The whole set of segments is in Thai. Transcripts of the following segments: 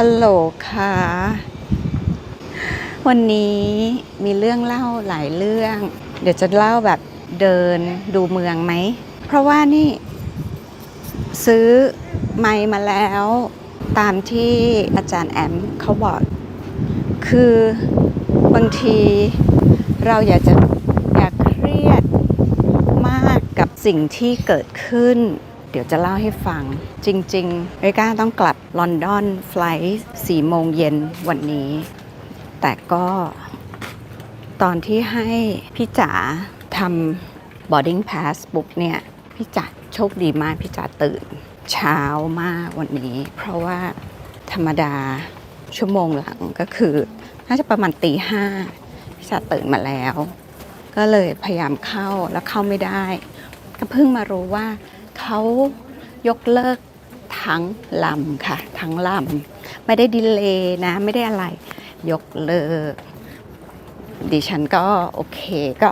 ฮัลโหลค่ะ วันนี้มีเรื่องเล่าหลายเรื่อง เดี๋ยวจะเล่าแบบเดินดูเมืองไหม เพราะว่านี่ ซื้อไมค์มาแล้ว ตามที่อาจารย์แอมเขาบอก คือบางทีเราอยากจะอยากเครียดมากกับสิ่งที่เกิดขึ้น เดี๋ยวจะเล่าให้ฟัง จริงๆเรก้าต้องกลับลอนดอนไฟล์สี่โมงเย็นวันนี้ แต่ก็ตอนที่ให้พี่จ๋าทำ boarding pass ปุ๊บเนี่ยพี่จ๋าโชคดีมากพี่จ๋าตื่น เช้ามากวันนี้ เพราะว่าธรรมดาชั่วโมงหลังก็คือ น่าจะประมาณตีห้าพี่จ๋าตื่นมาแล้ว ก็เลยพยายามเข้าแล้วเข้าไม่ได้ ก็เพิ่งมารู้ว่า เขายกเลิกทั้งลำค่ะ ทั้งลำไม่ได้ดีเลย์นะ ไม่ได้อะไร ยกเลิก ดิฉันก็โอเคก็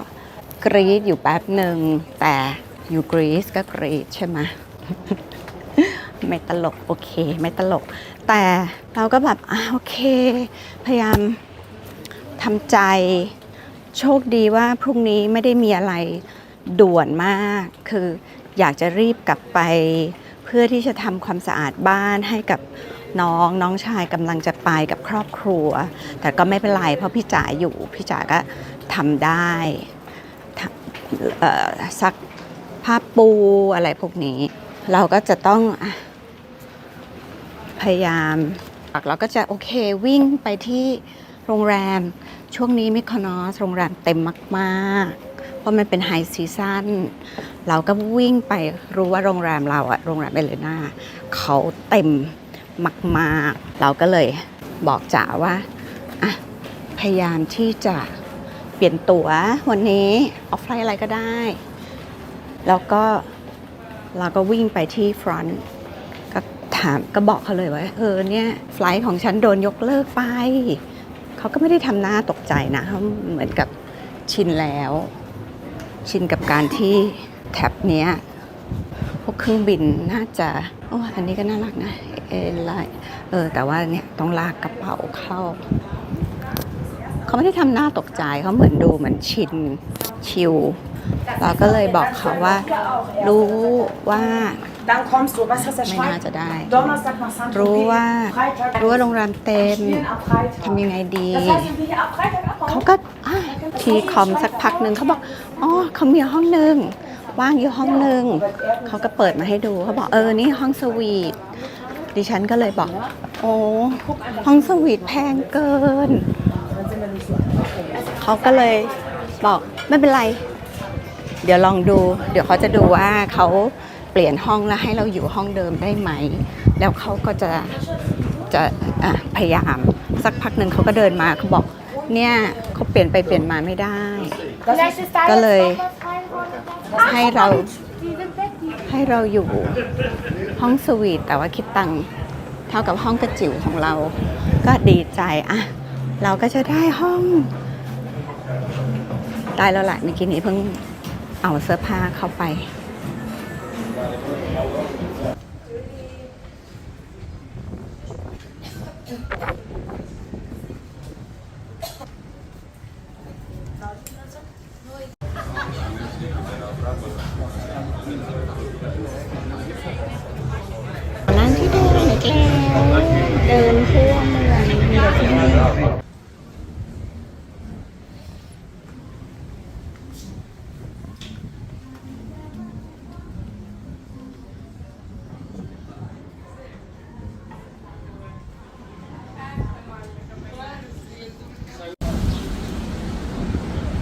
กรีดอยู่แป๊บหนึ่งแต่อยู่กรีซก็กรีดใช่ไหมไม่ตลกโอเค ไม่ตลก แต่เราก็แบบอะโอเค พยายามทำใจโชคดีว่าพรุ่งนี้ไม่ได้มีอะไรด่วนมาก คือ อยากจะรีบกลับไป เพื่อที่จะทำความสะอาดบ้านให้กับน้องน้องชายกำลังจะไปกับครอบครัว แต่ก็ไม่เป็นไรเพราะพี่จ๋าอยู่พี่จ๋าก็ทำได้ซักผ้าปูอะไรพวกนี้ เราก็จะต้องพยายามเราก็จะโอเควิ่งไปที่โรงแรมช่วงนี้มิคอนอสโรงแรมเต็มมาก ๆ เพราะมันเป็นไฮซีซั่นเราก็วิ่งไปรู้ว่าโรงแรมเราอะโรงแรมเอเลนาเขาเต็มมากๆ เราก็เลยบอกจ๋าว่าอะพยายามที่จะเปลี่ยนตั๋ววันนี้ออฟไลน์อะไรก็ได้ แล้วก็เราก็วิ่งไปที่ฟรอนต์ก็ถามก็บอกเขาเลยว่าเออเนี่ยไฟล์ของฉันโดนยกเลิกไป เขาก็ไม่ได้ทำหน้าตกใจนะเขาเหมือนกับชินแล้ว ชินกับการที่แท็บเนี้ยพวกเครื่องบินน่าจะโอ้อันนี้ก็น่ารักนะเอไลเออแต่ว่าเนี่ยต้องลากกระเป๋าเข้า เขาไม่ได้ทำหน้าตกใจเขาเหมือนดูเหมือนชินชิลเราก็เลยบอกเขาว่า รู้ว่า Dann kommst du, was hast du ไม่น่าจะได้ Donnerstag nach San รู้ว่า Freitag รู้ว่าโรงแรมเต็ม spielen am Freitag. ทำยังไงดี Das heißt, wenn wir hier ab Freitag abhauen, เขาก็อะทีคอมสักพักหนึ่งเขาบอก อ๋อเขามีห้องหนึ่งว่างอยู่ห้องหนึ่งเขาก็เปิดมาให้ดูเขาบอกเออนี่ห้องสวีทดิฉันก็เลยบอก โอ้ห้องสวีทแพงเกิน เขาก็เลยบอกไม่เป็นไร เดี๋ยวลองดู เดี๋ยวเขาจะดูว่าเขา เปลี่ยนห้องแล้วให้เราอยู่ห้องเดิมได้ไหม แล้วเขาก็จะจะะพยายาม สักพักหนึ่งเขาก็เดินมาเขาบอกเนี่ยเขาเปลี่ยนไปเปลี่ยนมาไม่ได้ ก็เลยให้เราให้เราอยู่ห้องสวีทแต่ว่าคิดตังเท่ากับห้องกระจิ๋วของเรา ก็ดีใจอะเราก็จะได้ห้องได้แล้วแหละเมื่อกี้นี้เพิ่งเอาเสื้อผ้าเข้าไป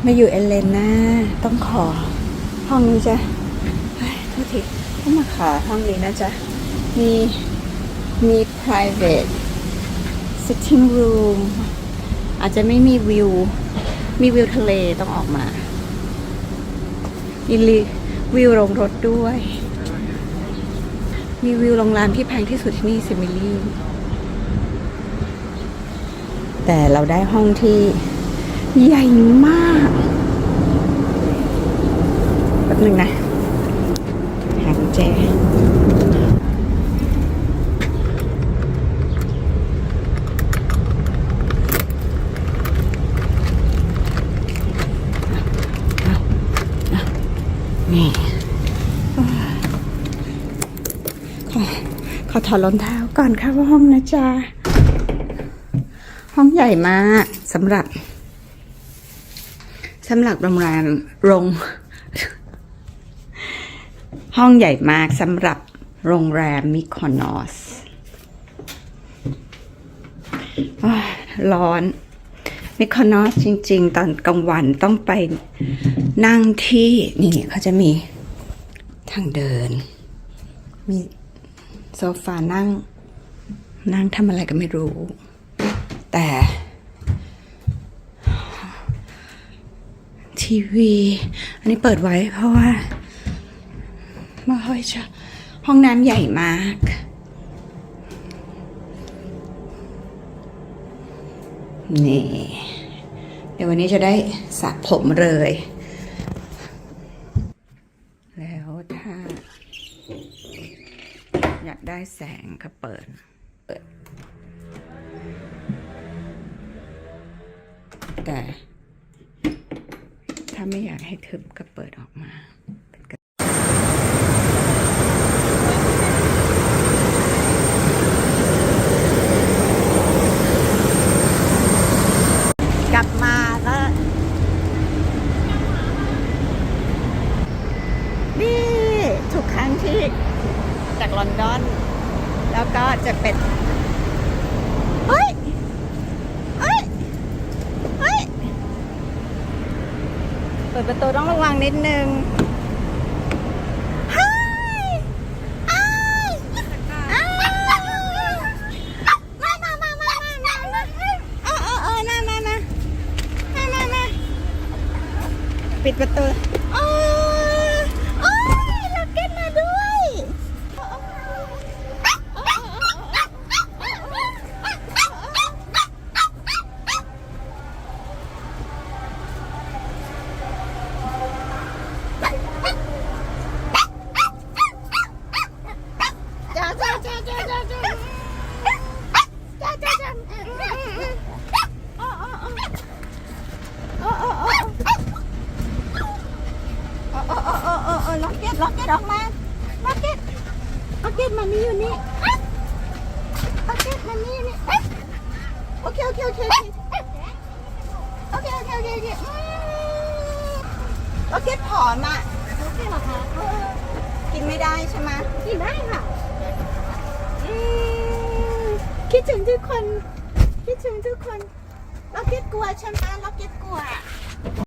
มาอยู่เอเลนนาต้องขอ ห้องนี้จะเฮ้ยโทษทีต้องมาขอห้องนี้นะจ๊ะ มีมี private sitting room อาจจะไม่มีวิว มีวิวทะเลต้องออกมามีรีวิวโรงรถด้วย มีวิวโรงแรมที่แพงที่สุดที่นี่ซิมิลี่ แต่เราได้ห้องที่ ใหญ่มากแป๊บหนึ่งนะ หางแจนี่ขอขอถอดรองเท้าก่อนค่ะว่าห้องนะจ๊ะ ห้องใหญ่มากสำหรับ สำหรับโรงแรมโรงห้องใหญ่มากสำหรับโรงแรมมิคอนอสร้อนมิคอนอสจริง ๆ ตอนกลางวันต้องไปนั่งที่นี่เขาจะมีทางเดิน มีโซฟานั่ง นั่งทำอะไรก็ไม่รู้ แต่ ทีวี อันนี้เปิดไว้เพราะว่าไม่ค่อยจะห้องน้ำใหญ่มากนี่เดี๋ยววันนี้จะได้สระผมเลย แล้วถ้า อยากได้แสงก็เปิดเปิด แต่ ถ้าไม่อยากให้ทึบก็เปิดออกมากลับมาก็นี่ทุกครั้งที่จากลอนดอน แล้วก็จะเป็น เฮ้ย เฮ้ย เฮ้ย เปิดประตูต้องระวังนิดนึงเฮ้ยเอ้ย ล็อกเก็ตล็อกเก็ตออกมาล็อกเก็ตล็อกเก็ตมันนี่อยู่นี่ล็อกเก็ตมันนี่อยู่นี่โอเคโอเคโอเคโอเคโอเคโอเคโอเคล็อกเก็ตผอมอะโอเคเหรอคะกินไม่ได้ใช่ไหมกินได้ค่ะอืมคิดถึงทุกคน คิดถึงทุกคนล็อกเก็ตกลัวใช่ไหมล็อกเก็ตกลัว